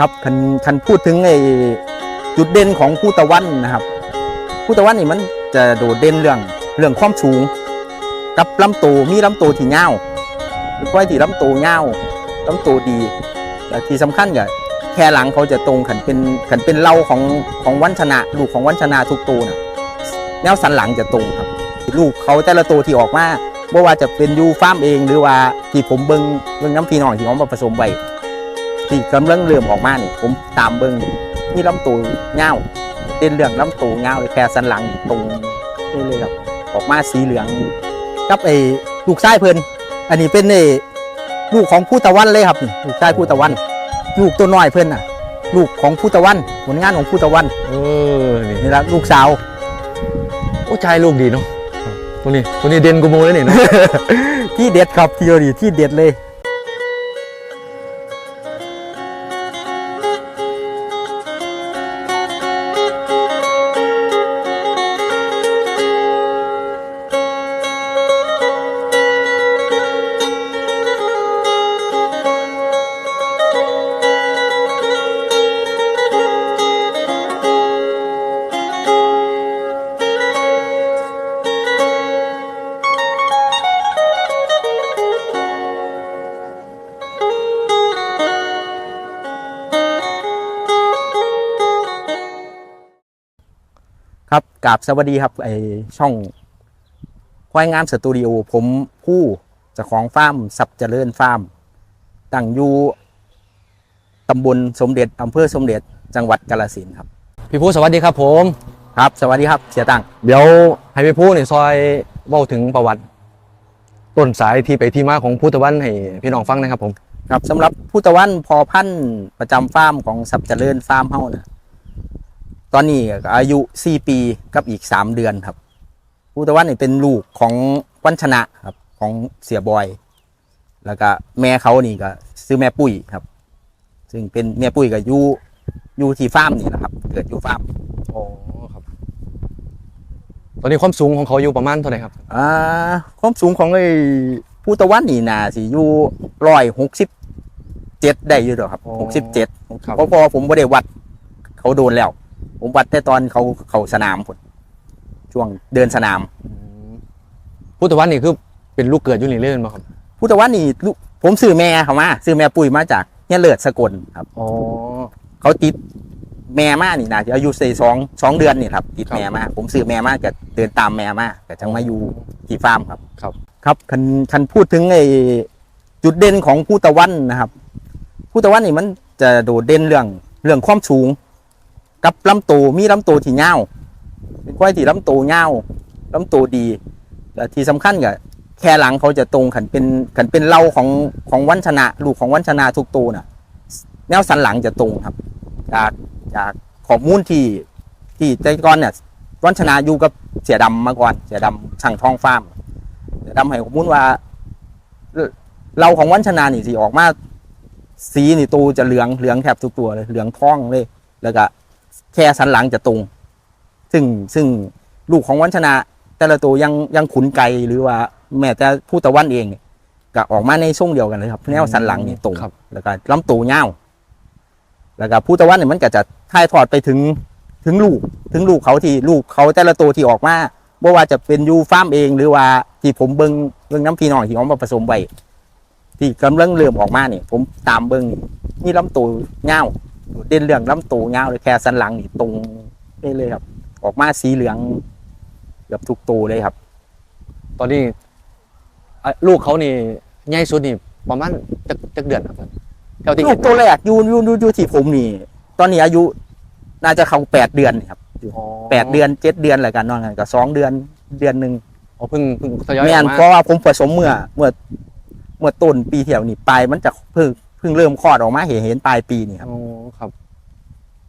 ครับคันคันพูดถึงไอ้จุดเด่นของผู้ตะวันนะครับผู้ตะวันนี่มันจะโดดเด่นเรื่องเรื่องความสูง กับลำตัวมีลำตัวที่เป็นควายที่ลำตัวยาลำตัวดีและที่สำคัญก็แค่หลังเขาจะตรงขันเป็นขันเป็นเล่าของของวันชนะลูกของวันชนะทุกตัวนะแนวสันหลังจะตรงครับ ลูกเขาแต่ละตัวที่ออกมาไม่ว่าจะเป็นยูฟาร์มเอง หรือว่าที่ผมเบิงเบิงน้ำพี่น้องที่เขามาผสมไว้ ที่กำลังเริ่มออกมานี่ผมตามเบิ้งนี่ลำตูเงาวเป็นเรื่องลำตูเงาวเลยแค่สันหลังนี่ตรงนี่เลยครับออกมาสีเหลืองกับไอ้ลูกชายเพิ่นอันนี้เป็นไอ้ลูกของผู้ตะวันเลยครับนี่ลูกชายผู้ตะวัน ลูกตัวน้อยเพิ่นน่ะ ลูกของผู้ตะวันผลงานของผู้ตะวันเออนี่นี่ละลูกสาวโอ้ใจลูกดีเนาะตัวนี้ตัวนี้เด่นกูโมเลยนี่เนาะที่เด็ดครับที่ดีที่เด็ดเลย กราบสวัสดีครับไอช่องควายงามสตูดิโอผมผู้เจ้าของฟาร์มสับเจริญฟาร์มตั้งอยู่ตำบลสมเด็จอำเภอสมเด็จจังหวัดกาฬสินธุ์ครับ พี่ผู้สวัสดีครับผม ครับ สวัสดีครับเสียตังค์เดี๋ยวให้พี่ผู้นี่ซอยเว้าถึงประวัติต้นสายที่ไปที่มาของพุทธวันให้พี่น้องฟังนะครับผม ครับสำหรับผู้ตะวันพอพันธุ์ประจำฟาร์มของสับเจริญฟาร์มเฮานะ ตอนนี้ก็อายุ 4 ปีกับอีก 3 เดือนครับผู้ตะวันนี่เป็นลูกของวันชนะครับ ของเสียบอย แล้วก็แม่เขานี่ก็ซื้อแม่ปุ้ยครับ ซึ่งเป็นแม่ปุ้ยก็อยู่อยู่ที่ฟาร์มนี่แหละครับ เกิดอยู่ฟาร์มอ๋อครับ ตอนนี้ความสูงของเขาอยู่ประมาณเท่าไหร่ครับอ่าความสูงของไอ้ผู้ตะวันนี่น่าสิอยู่ร้อยหกสิบเจ็ดได้อยู่หรอครับหกสิบเจ็ดครับเพราะพอผมไม่ได้วัด เขาโดนแล้ว ผมวัดแต่ตอนเขาเขาสนามผลช่วงเดินสนามอืมพุทธวันนี่คือเป็นลูกเกิดอยู่นี่เล่นมาครับผู้ตะวันนี่ลูกผมซื้อแม่เขามาซื้อแม่ปุ๋ยมาจากเนี่ยเลิศสกลครับอ๋อเขาติดแม่มานี่นะอายุสี่สองสองเดือนนี่ครับติดครับแม่มาผมซื้อแม่มาก็เดินตามแม่มาก็จังมาอยู่ที่ฟาร์มครับ ครับ ครับคันคันพูดถึงไอ้จุดเด่นของผู้ตะวันนะครับผู้ตะวันนี่มันจะโดดเด่นเรื่องเรื่องความสูง กับลำตัวมีลำตัวที่ยาเป็นควายที่ลำตัวยาลำตัวดีและที่สำคัญก็แค่หลังเขาจะตรงขันเป็นขันเป็นเล่าของของวันชนะ ลูกของวันชนะทุกตัวน่ะ แนวสันหลังจะตรงครับ จากจากข้อมูลที่ที่แต่ก่อนเนี่ยวันชนะอยู่กับเสียดำมาก่อน เสียดำช่างทองฟาร์มเสียดำให้ข้อมูลว่าเอ่อเราของวันชนะนี่สิออกมาสีนี่ตูจะเหลืองเหลืองแทบทุกตัวเลยเหลืองทองเลย แล้วก็ แค่สันหลังจะตรง ซึ่งซึ่งลูกของวันชนะ แต่ละตัวยังยังขุนไกลหรือว่าแม้แต่ผู้ตะวันเองเนี่ยก็ออกมาในช่วงเดียวกันเลยครับแนวสันหลังนี่ตรงครับแล้วก็ลำตัวเงาวแล้วก็ผู้ตะวันเนี่ยมันก็จะถ่ายทอดไปถึงถึงลูกถึงลูกเขาที่ลูกเขาแต่ละตัวที่ออกมาไม่ว่าจะเป็นอยูฟาร์มเอง หรือว่าที่ผมเบิงเบิงน้ำพี่น้องที่เขามาผสมไว้ที่กำลังเริ่มออกมาเนี่ยผมตามเบิงนี่นี่ลำตัวเงาว เด่นเรื่องลำตัวเงาวเลยแค่สันหลังนี่ตรงนี่เลยครับ ออกมาสีเหลืองเกือบทุกตัวเลยครับ ตอนนี้อะลูกเขานี่ใหญ่สุดนี่ประมาณจักจักเดือนครับเท่าที่ลูเห็กนตัวแรกอยูอยูอยูอยูที่ผมนี่ ตอนนี้อายุน่าจะเข้าแปดเดือนครับอ๋อแปดเดือนเจ็ดเดือนอะไรกันนอนกันก็สองเดือนเดือนหนึ่ง อ๋อเพิ่งเพิ่งทยอยอแม่อนกมาเพราะว่าผมผสมเมื่อเมื่อเมื่อต้นปีเที่ยวนี่ปลายมันจะเพิ่ง เพิ่งเริ่มคลอดออกมาเห็นเห็นปลายปีนี่ครับอ๋อครับ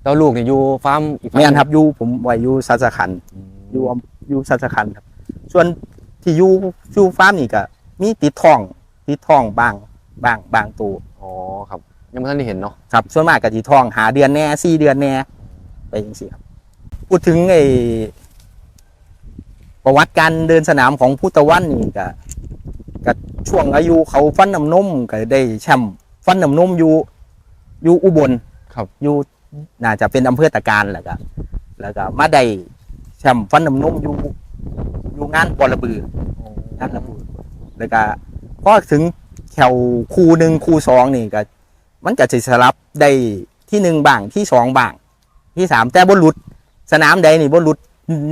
แล้วลูกเนี่ยอยู่ฟาร์มอีกฟาร์แม่นครับอยูผมไว้อยูสัจขันธ์อืมอยูอำอยูสัจขันธ์ครับ ส่วนที่อยูอยูฟาร์มนี่ก็มีติดทองติดทองบางบางบางตัวอ๋อครับ ยังไม่ทันได้เห็นเนาะครับ ส่วนมากก็ที่ทองหาเดือนแน่สี่เดือนแน่ไปอย่างนี้ครับพูดถึงไอ้ประวัติการเดินสนามของพุทธวันนี่ก็ก็ช่วงอายุเขาฟันน้ำนมก็ได้แชมป์ ฟันน้ำนมอยู่อยู่อุบลครับ อยู่น่าจะเป็นอำเภอตะการแหละก็แล้วก็มาได้แชมป์ฟันน้ำนมอยู่อยู่งานบอระบืองานระบือแล้วก็พอถึงแถวคูหนึ่งคูสองนี่ก็ มันก็จะสลับได้ที่หนึ่งบ้างที่สองบ้าง ที่สามแต่บนหลุด สนามใดนี่บนหลุด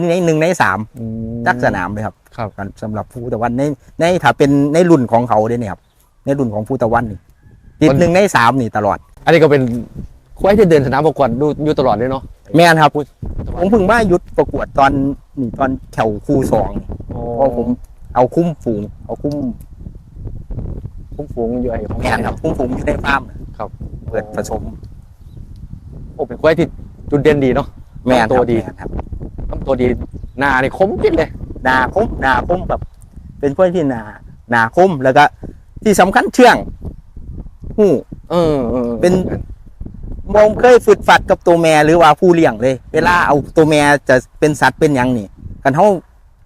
ในหนึ่งในสามอืมจักสนามเลยครับครับกันสำหรับภูตะวันในในถ้าเป็นในรุ่นของเขาเด้เนี่ยครับ ในรุ่นของภูตะวันนี่ ติดหนึ่งในสามนี่ตลอด อันนี้ก็เป็นควายที่เดินสนามประกวดดูอยู่ตลอดเลยเนาะแม่นครับผมเพิ่งมาหยุดประกวดตอนนี่ตอนแถวคูสองนี่เพราะผมเอาคุ้มฝูง เอาคุ้ม คุ้มฝูงอยู่ไอ้ของแม่นครับ คุ้มฝูงอยู่ในฟาร์มน่ะครับ เปิดผสมโอ้เป็นควายที่จุดเด่นดีเนาะแม่นครับตัวดีแม่นครับลำตัวดีหน้านี่คมกิ๊ดเลยหนาคมหนาคมแบบ เป็นกล้วยที่หนาหนาคมแล้วก็ที่สำคัญเชื่อง หูเออออเป็นมองเคยฝึกฝัดกับตัวแม่หรือว่าผู้เลี้ยงเลย เวลาเอาตัวแม่จะเป็นสัตว์เป็นหยังนี่กันเขา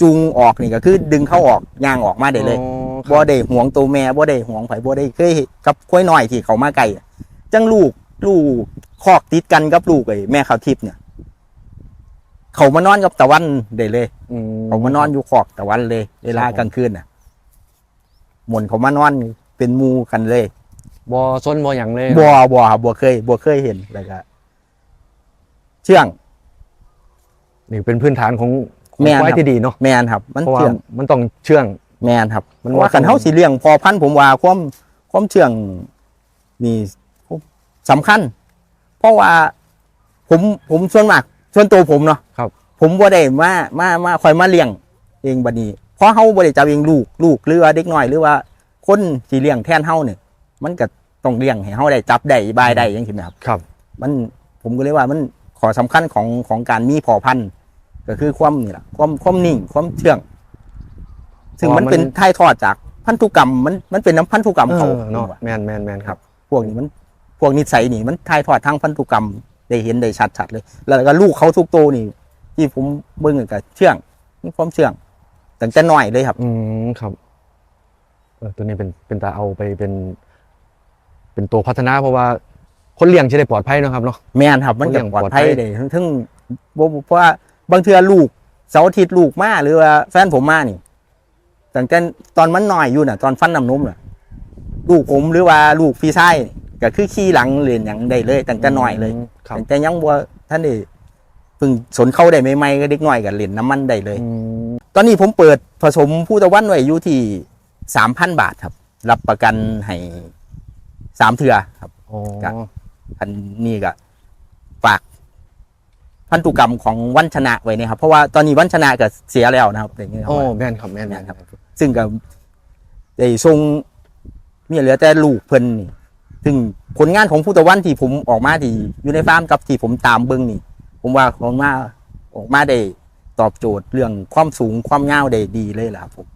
จูงออกนี่ก็คือดึงเขาออกย่างออกมาได้เลยอ๋อบ่ได้ห่วงตัวแม่บ่ได้ห่วงไผบ่ได้เคยเห็นกับกล้วยน้อยที่เขามาไกลอะจังลูกลูกคอกติดกันกับลูกไอ้แม่เขาวทิพย์เนี่ย เขามานอนกับตะวันได้เลยอืมเขามานอนอยู่คอกตะวันเลย เวลากลางคืนน่ะหมนเขามานอนเป็นหมูกันเลย บอซนบออย่างเลยบัวบัวครับบัวเคยบัวเคยเห็นแล้วก็เชื่อง นี่เป็นพื้นฐานของของแม่นควายครับที่ดีเนาะแมนครับ มันเพราะว่าเชื่อง มันต้องเชื่อง แมนครับ มันเพราะว่าว่ากันต้องเฮาสิเลี้ยงพอพันธุ์ผมว่าความความเชื่องนี่สำคัญ เพราะว่าผมผมส่วนมากส่วนตัวผมเนาะครับ ผมบ่ได้มามามาคอยมาเลี้ยงเองบัดนี้เพราะเฮาบ่ได้จับเองลูกลูกหรือว่าเด็กน้อยหรือว่า คนที่เลี้ยงแทนเฮาเนี่ย มันก็ต้องเลี้ยงให้เฮาได้จับได้บายได้จังซี่นะครับ ครับ มันผมก็เลยว่ามันขอสำคัญของของการมีพอพันธุ์ก็คือความนี่แหละความความนิ่งความเชื่อง ซึ่งมันอ๋อมันเป็นถ่ายทอดจากพันธุกรรมมันมันเป็นน้ำพันธุกรรมเอเขาอเนาะผมว่าแมนแมนแมนครับ พวกนี้มัน พวกนิสัยนี่มันถ่ายทอดทางพันธุกรรมได้เห็นได้ชัดชัดๆเลย แล้วก็ลูกเขาทุกตัวนี่ ที่ผมเบิ่งก็เชื่องมีความเชื่องตั้งแต่น้อยเลยครับ อืมครับเออตัวนี้เป็นเป็นตาเอาไปเป็น เป็นตัวพัฒนาเพราะว่าคนเลี้ยงจะได้ปลอดภัยเนาะครับเนาะ แม่นครับมันเขาเลี้จะยงปลอดปลอดภัภัยยได้ทั้งทั้งบ่เพราะว่าบางเทื่อลูกเสาร์อาทิตย์ลูกมาหรือว่าแฟนผมมานี่ตั้งแต่ตอนมันน้อยอยู่น่ะ ตอนฟันน้ำนมน่ะ ลูกผมหรือว่าลูกพี่ชายก็คือขี่หลังเรียนอย่างได้เลยตั้งแต่น้อยเลยมครับตั้งแต่ยังบ่ท่านได้เพิ่งสนเข้าได้ใหม่ๆก็เด็กน้อยก็เล่นน้ำมันได้เลยอืมตอนนี้ผมเปิดผสมผู้ตะวันไว้อยู่ที่สามพันบาทครับ รับประกันให้ สามเทือครับอ๋อครับ อันนี้ก็ฝากพันธุกรรมของวันชนะไว้นะครับ เพราะว่าตอนนี้วันชนะก็เสียแล้วนะครับอย่างเงี้ยครับ โอ้แม่นครับแม่นแม่นครับ ซึ่งก็ได้ทรงมีเหลือแต่ลูกเพิ่นนี่ ซึ่งผลงานของผู้ตะวันที่ผมออกมาที่อยู่ในฟาร์มกับที่ผมตามเบิ้งนี่ ผมว่าออกมาออกมาได้ตอบโจทย์เรื่องความสูงความยาวได้ดีเลยล่ะครับผม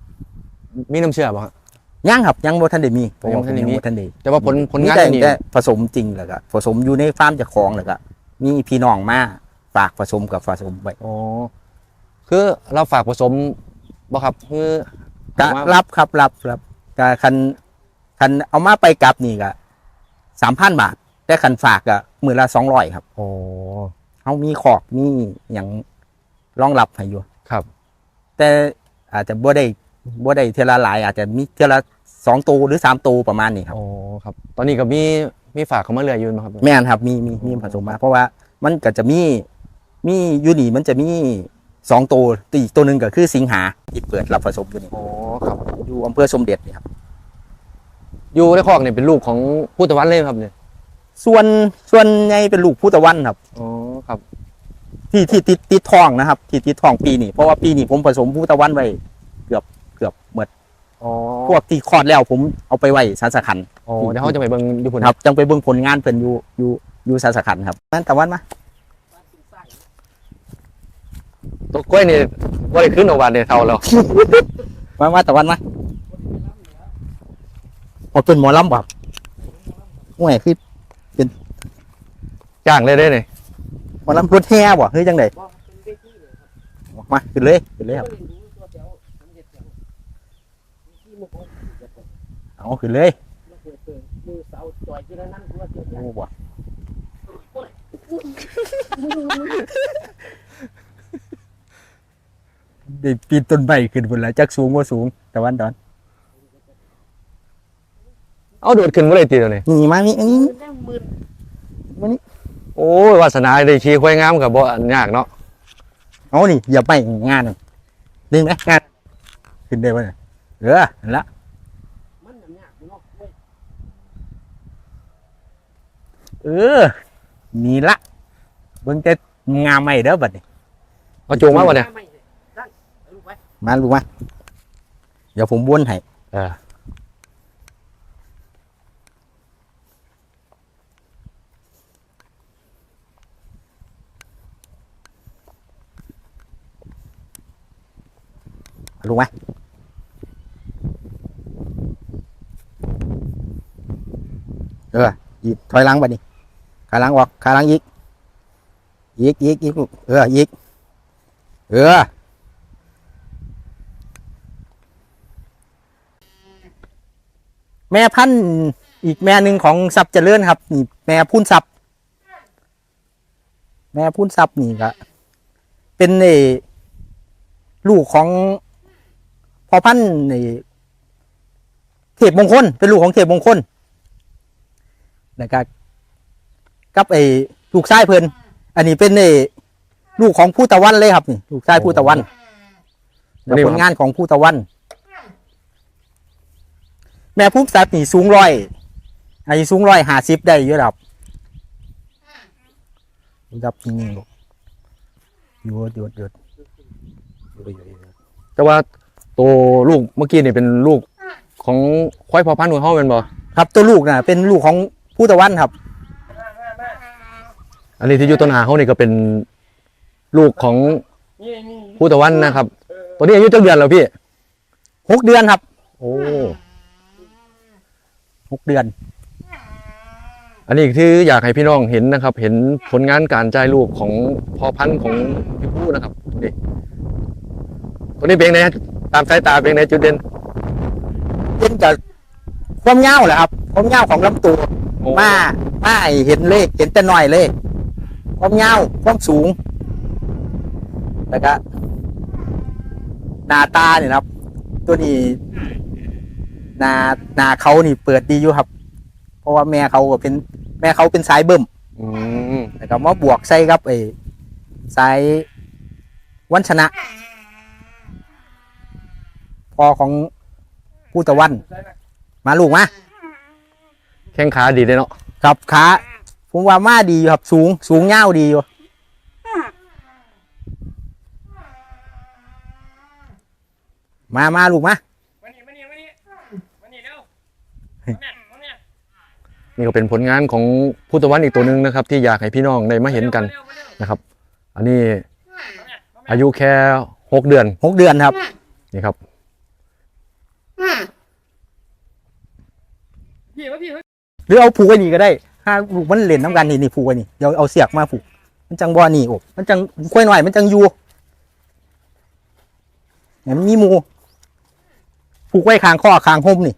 มีน้ำเชื่อป่ะฮะ ยังครับยังบ่ทันได้มีผมยังว่าบ่ทันได้มี บ่ทันได้แต่ว่าผลผลงานแต่นี่แต่ผสมจริงแล้วก็ผสมอยู่ในฟาร์มเจากของแล้วก็มีพี่น้องมาฝากผสมกับผสมไว้อ๋อคือเราฝากผสมบ่ครับคือก็ว่ารับครับรับรับก็คันคันเอามาไปกลับนี่ก็สามพันบาท แต่คันฝากก็มือละสองร้อยครับอ๋อเขามีขอกมีอย่างรองรับให้อยู่ ครับ แต่อาจจะบ่ได้ บ่ได้เทอละหลายอาจจะมีเทอละสองตัวหรือสามตัวประมาณนี้ครับอ๋อครับ ตอนนี้ก็มีมีฝากเขามาเรื่อยอยืนมาครับ แม่นครับมีมีมีผสมมา เพราะว่ามันก็จะมีมีอยูนี่มันจะมีสองตัวตีอีกตัวหนึ่งก็คือสิงหาที่เปิดรับผสมอยู่นี่อ๋อครับอยู่อำเภอสมเด็จนี่ครับ อยู่ในคอกเนี่ยเป็นลูกของผู้ตะวันเลยครับเนี่ยส่วนส่วนใหญ่เป็นลูกผู้ตะวันครับ อ๋อครับ ที่ที่ติดติดทองนะครับ ที่ติดทองปีนี้เพราะว่าปีนี้ผมผสมผู้ตะวันไว้ เกือบเกือบหมดอ๋อพวกที่คลอดแล้วผมเอาไปไว้สารสคันอ๋อเดี๋ยวเขาจะไปเบิ่งอยู่พุ่นครับจังไปเบิ่งผลงานเพิ่นอยู่อยู่อยู่สารสคันครับนั่นตะวันมาตัวกล้วยนี่ว่าได้ขึ้นออกมาเนี่ยเท่าแล้วมามาตะวันมาพอเป็นหมอลำแบบห่วยคือจ้างเลยได้เนี่ยหมอลำรถแห่บ่เฮ้ยจังไดมาขึ้นเลยขึ้นเลยครับ เอาขึ้นเลยโอ้บ่ได้ปีนต้นไม้ขึ้นบนแล้วจักสูงว่าสูงตะวันดอน เอาโดดขึ้นบ่ได้ตีเดี๋ยวนี้นี่มานี่อันนี้แม่งมืดมานี่โอ้ยวาสนาได้ขี่ควายงามกับบ่อันยากเนาะเอานี่อย่าไปงานดึงไหมงานขึ้นได้ปะเนี่ย เออนั่นละมันหนังยากเนาะเว้ยเออนี่ละเบิ่งแต่งามใหม่เด้อบัดนี้เอาโจงมาบ่เนี่ยไม่เลยตั้งเอาลูกไว้มาลูกมาเดี๋ยวผมบ้วนให้เออลูกม เอออีกถอยหลังบัดนี้ขาหลังออกขาหลังอีกอีกอีกอีกเอออีกเออแม่พันธุ์อีกแม่หนึ่งของซับเจริญครับ นี่แม่พุ่นซับ แม่พุ่นซับนี่ก็เป็นเออลูกของพ่อพันธุ์เอ่เทพมงคลเป็นลูกของเทพมงคล แล้วก็กับไอ้ลูกชายเพิ่นอันนี้เป็นเออลูกของผู้ตะวันเลยครับนี่ลูกชายผู้ตะวันแล้วผลงานของผู้ตะวัน แม่พุ่มสัตว์นี่สูงร้อยอายุสูงร้อยห้าสิบได้เยอะครับครับจริงๆลูกหยุดหยุดหยุดหยุดหยุดหยุดหยุดแต่ว่าตัวลูกเมื่อกี้นี่เป็นลูกของควายพอพันธุ์ของเฮาแม่นบ่ครับ ตัวลูกน่ะ เป็นลูกของ ผู้ตะวันครับ อันนี้ที่อยู่ต้นหาเฮานี่ก็เป็นลูกของผู้ตะวันนะครับ ตัวนี้อายุเจักเดือนแล้วพี่หกเดือนครับ โอ้หกเดือน อันนี้ที่อยากให้พี่น้องเห็นนะครับ เห็นผลงานการจ่ายลูกของพอพันธุ์ของพี่ผู้นะครับนี่ตัวนี้เป็นไงตามสายตาเป็นไงจุดเด่นเป็นกับความยาวแหละครับความยาวของลำตัว มามาให้เห็นเลขเห็นแต่น้อยเลย ความยาวความสูงแล้วก็หน้าตาเนี่ยนะครับ ตัวนี้หน้าหน้าเขานี่เปิดดีอยู่ครับ เพราะว่าแม่เขาก็เป็น แม่เขาเป็นสายเบิ่มอืมแล้วก็มาบวกใส่กับไอ้สายวันชนะ พอของผู้ตะวัน มาลูกมา แข้งขาดีเลยเนาะครับขาผมว่ามาดีอยู่ครับสูงสูงเง่าวดีอยู่มามาลูกมามานี่มานี่มานี่มานี่เร็วมาเนี่ยมาเนี่ยนี่ก็เป็นผลงานของผู้ตะวันอีกตัวหนึ่งนะครับ ที่อยากให้พี่น้องได้มาเห็นกันร็วมาเร็วนะครับ อันนี้มาเนี่ยมาเนี่ยอายุแค่หกเดือนหกเดือนครับ นี่ครับพี่มาพี่ หรือเอาผูกไว้นี่ก็ได้ถ้าผูกมันเล่นน้ำกันนี่นี่ผูกไว้นี่เดี๋ยวเอาเสียกมาผูก มันจังบ่อนี่โอบมันจังค่อยหน่อย มันจังอยู่เนี่ยมันมีหมูผูกไว้คางข้อคางห่มนี่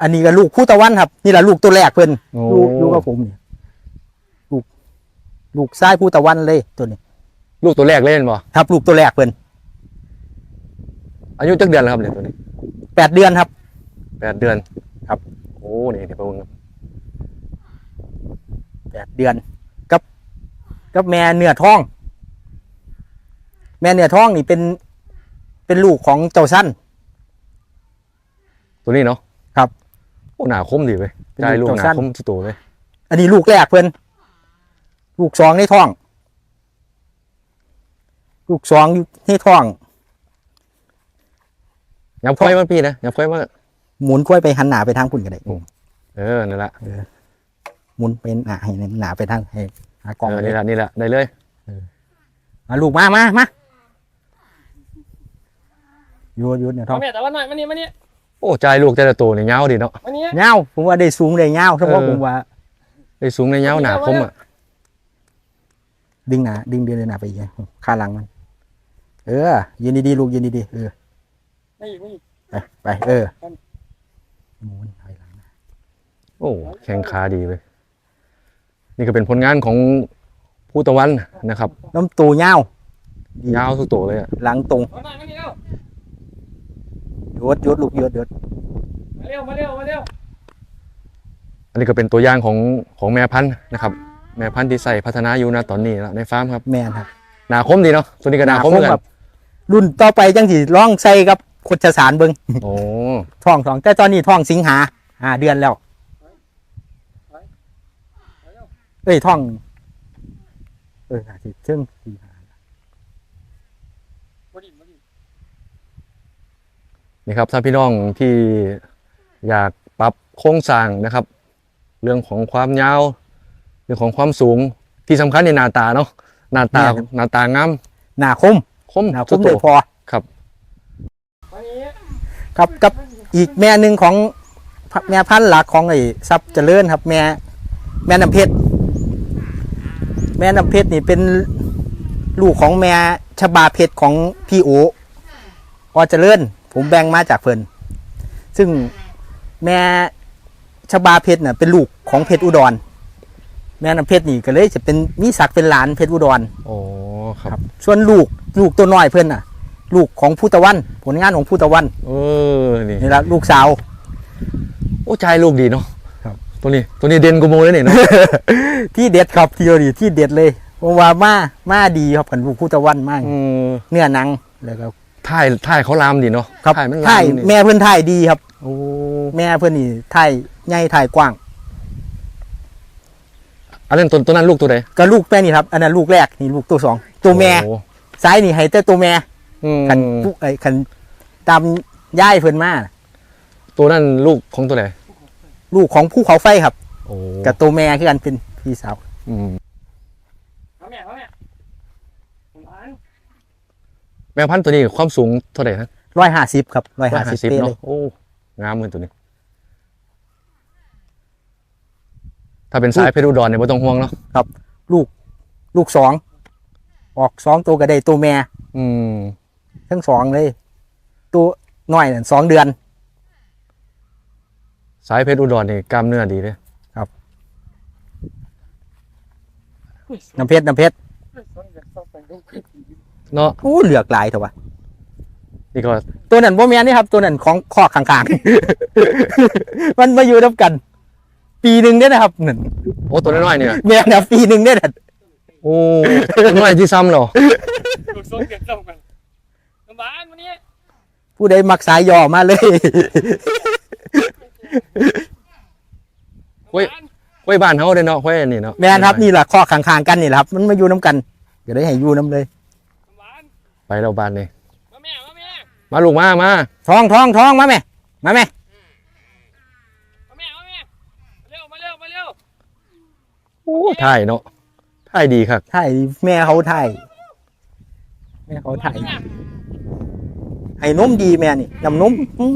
อันนี้ก็ลูกผู้ตะวันครับ นี่แหละลูกตัวแรกเพิ่นโอ้ลูกลูกกับผมนี่ลูกลูกซ้ายผู้ตะวันเลยตัวนี้ ลูกตัวแรกเล่นบ่ครับ ลูกตัวแรกเพิ่นอายุจักเดือนแล้วครับเนี่ยตัวนี้แปดเดือนครับ แปดเดือนครับ โอ้นี่เดี๋ยวไปเบิ่งครับแปดเดือน กับ กับแม่เนื้อท้อง แม่เนื้อท้องนี่เป็น เป็นลูกของเจ้าสั้น ตัวนี้เนาะครับโอ้หนาคมดีเว้ยเป็นใจลูกลูกหนาสั้น คมสุดโตเลยอันนี้ลูกแรกเพิ่นลูกสองในท้อง ลูกสองอยู่ในท้อง ยับค่อยมาพี่นะยับค่อยมา หมุนกล้วยไปหันหนาไปทางคุณก็ได้เออนั่นแหละหมุนเป็นหนาให้หนาไปทางให้หากล่องเออไปนี่แหละนี่แหละได้เลยมาลูกมามามาโยนโยนเนี่ยท้อมางเนี่ยแต่ว่าหน่อยมานี่มานี่โอ้ใจลูกแต่ละตัวนี่ยาวดีเนาะ มานี่เงาผมว่าได้สูงได้เงาเฉพาะเออ ผมว่าได้สูงในยาวหนาคมอะดึงหนาดึงเดือนหนาไปอีกขาหลังมัน เออยืนดีๆลูกยืนดีๆเออ ไม่อีกไม่อีกไปไปเออ หมุนถอยหลังโอ้แข้งขาดีเว้ยนี่ก็เป็นผลงานของผู้ตะวันนะครับลำตัวยาวยาวสุดโตเลยอะหลังตรงมาหน่อยมานี่เร็วยดยดลูกยดยดมาเร็วมาเร็วมาเร็วอันนี้ก็เป็นตัวอย่างของของแม่พันธุ์นะครับ แม่พันธุ์ที่ใส่พัฒนาอยู่นะตอนนี้แล้วในฟาร์มครับ แม่นครับหนาคมดีเนาะตัวนี้ก็หนาคมเหมือนแบกันบรุ่นต่อไปจังสิร้องใส่กับ โคชสารเบิงโอ้ท้องท้องแต่ตอนนี้ท้องสิงหาห้าเดือนแล้วเอ้ยท้อง เออสิเชิงสี่หามาดิมาดินี่ครับถ้าพี่น้องที่อยากปรับโครงสร้างนะครับ เรื่องของความยาว เรื่องของความสูงที่สำคัญในหน้าตาเนาะหน้าตาหน้าตางามหนาคมคมหนาคสุมดเลโตยพอครับมานี่ ครับกับอีกแม่หนึ่งของแม่พันธุ์หลักของไอ้ทรัพย์เจริญครับ แม่แม่น้ำเพชรแม่น้ำเพชรนี่เป็นลูกของแม่ชบาเพชรของพี่โออเจริญ ผมแบ่งมาจากเพิ่นซึ่งแม่ชบาเพชรน่ะเป็นลูกของเพชรอุดร แม่น้ำเพชรนี่ก็เลยจะเป็นมีศักดิ์เป็นหลานเพชรอุดรโอ้ครับ ส่วนลูกลูกตัวน้อยเพิ่นน่ะ ลูกของผู้ตะวัน ผลงานของผู้ตะวันเออนี่นี่ละลูกสาว โอ้ใจลูกดีเนาะครับ ตัวนี้ตัวนี้เด่นกูโมเลยเนี่ยเนาะ ที่เด็ดครับที่ดีที่เด็ดเลยเพราะว่ามามาดีครับกันลูกผู้ตะวันมาก อืมเนื้อหนังแล้วก็ท่ายท่ายเขาลามดีเนาะครับท่ายมันลาถ่ายมนี่แม่เพื่อนถ่ายดีครับ โอ้แม่เพื่อนนี่ถ่ายใหญ่ถ่ายกว้างอันนั้นตัวตัวนั้นลูกตัวไหนก็ลูกแม่นี่ครับ อันนั้นลูกแรกนี่ลูกตัวสองตัวแม่โอ้ซ้ายนี่ให้แต่ตัวแม่ อืมคันผู้ไอ้คันตามย่ายเพื่อนมาตัวนั้นลูกของตัวไหนลูกของผู้เขาไฟครับ โอ้กับตัวแม่คือกันเป็นพี่สาวอืมมาแม่มาแม่ผมอ่านแมวพันธุ์ตัวนี้ความสูงเท่าไหร่นะร้อยห้าสิบครับร้อยห้าสิบ150เป๊ะเลเนาะยโอ้งามเหมือนตัวนี้ ถ้าเป็นสายเพชรอุดรเนี่ยไม่ต้องห่วงเนาะลูกลูกสองออกสองตัวก็ได้ตัวแม่อืม ทั้งสองเลย ตัวน้อยนั่นสองเดือน สายเพชรอุดรนี่กล้ามเนื้อดีเลยน้ำเพชรน้ำเพชรสองเดือนสองแปดเดือนเนาะโอ้เหลือกหลายเถอะวะนี่ก็ตัวนั้นบ่แม่นนี่ครับ ตัวนั้นของข้อข้างๆ มันมาอยู่นับกัน ปีหนึ่งเนี่ยนะครับนั่นโอ้ตัวน้อยๆเนี่ยแม่นครับปีหนึ่งเนี่ยนะโอ้ตัวน้อยที่ซ้ำเหรอ ลูกสองเดือนสองกันน้ำหวานมานี่ผู้ใดมักสายย่อมาเลยเฮ้ยไว้บ้านเขาเลยเนาะไว้อันนี่เนาะแม่นครับนี่แหละข้อข้างๆกันนี่แหละครับ มันมาอยู่น้ำกันก็ได้ให้อยู่น้ำเลยน้ำหวานไปเราบ้านนี่มาแม่มาแม่มาลูกมามาท้องท้องท้องมาแม่มาแม่มาแม่มาแม่เร็วมาเร็วมาเร็วโอ้ถ่ายเนาะถ่ายดีครับถ่ายแม่เขาถ่ายแม่เขาถ่าย ให้นมดีแม่นี่น้ำนมอื